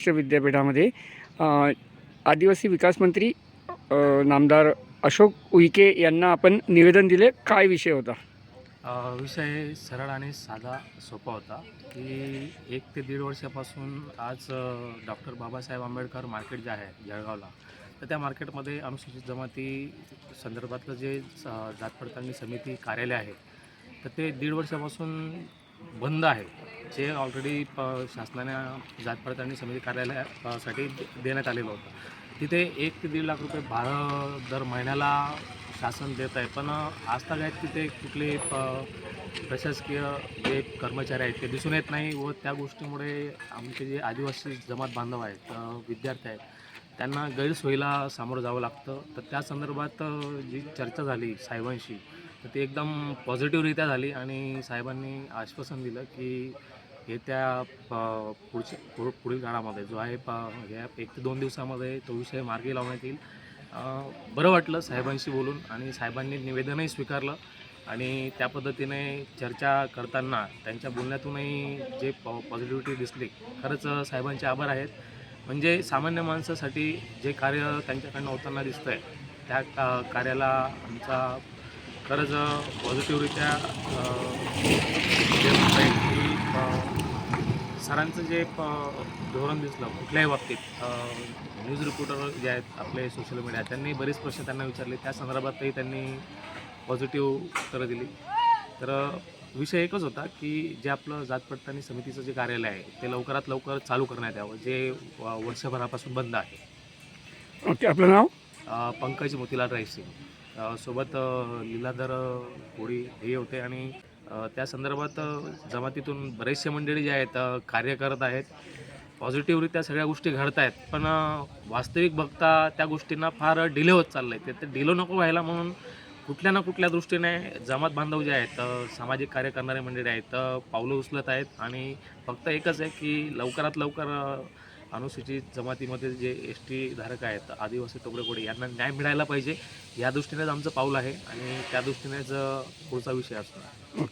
महाराष्ट्र विद्यापीठामध्ये आदिवासी विकास मंत्री नामदार अशोक उईके यांना आपण निवेदन दिले. काय विषय होता? विषय सरळ आणि साधा सोपा होता की एक ते दीड वर्षापासून आज डॉक्टर बाबासाहेब आंबेडकर मार्केट जे आहे जळगावला तर त्या मार्केटमध्ये अनुसूचित जमाती संदर्भातलं जे जात पडताळणी समिती कार्यालय आहे तर ते दीड वर्षापासून बंद आहे. जे ऑलरेडी प शासनाने जात पडताळणी समिती कार्यालयासाठी देण्यात आलेलं होतं. तिथे एक ते दीड लाख रुपये भाडं दर महिन्याला शासन देत आहे. पण आजतागायत तिथे कुठले प- प्रशासकीय जे कर्मचारी आहेत ते दिसून येत नाही व त्या गोष्टीमुळे आमचे जे आदिवासी जमात बांधव आहेत विद्यार्थी आहेत त्यांना गैरसोयीला सामोरं जावं लागतं. तर त्या संदर्भात जी चर्चा झाली साहेबांशी तर ती एकदम पॉझिटिव्हरित्या झाली आणि साहेबांनी आश्वासन दिलं की येत्या प- पुढच्या पुढ पुढील काळामध्ये जो आहे प एक ते दोन दिवसामध्ये तो विषय मार्गी लावण्यात येईल. बरं वाटलं साहेबांशी बोलून आणि साहेबांनी निवेदनही स्वीकारलं आणि त्या पद्धतीने चर्चा करताना त्यांच्या बोलण्यातूनही जे पॉ पॉझिटिव्हिटी दिसली खरंच साहेबांचे आभार आहेत. म्हणजे सामान्य माणसासाठी जे कार्य त्यांच्याकडनं होताना दिसतं आहे त्या का कार्याला आमचा खरंच पॉझिटिव्हरित्या सरांचं जे प- धोरण दिसलं कुठल्याही बाबतीत न्यूज रिपोर्टर जे आहेत आपले सोशल मीडिया त्यांनी बरेच प्रश्न त्यांना विचारले. त्या संदर्भातही त्यांनी पॉझिटिव्ह उत्तरं दिली. तर विषय एकच होता की जे आपलं जात पडताळणी समितीचं जे कार्यालय आहे ते लवकरात लवकर चालू करण्यात यावं जे वर्षभरापासून बंद आहे. ओके आपलं नाव? पंकज मोतीलाल रायसिंग. सोबत लीलाधर कोळी हे होते आणि त्या संदर्भात जमातीतून बरेचसे मंडळी जे आहेत कार्य करत आहेत. पॉझिटिव्हरित्या सगळ्या गोष्टी घडत आहेत पण वास्तविक बघता त्या गोष्टींना फार डिले होत चाललं आहे ते डिलो नको व्हायला म्हणून कुठल्या ना कुठल्या दृष्टीने जमात बांधव जे आहेत सामाजिक कार्य करणारे मंडळी आहेत पावलं उचलत आहेत. आणि फक्त एकच आहे की लवकरात लवकर अनुसूचित जमातीमध्ये जे एस टी धारक आहेत आदिवासी तोगडेकोडी यांना न्याय मिळायला पाहिजे. या दृष्टीनेच आमचं पाऊल आहे आणि त्या दृष्टीनेच पुढचा विषय असणार.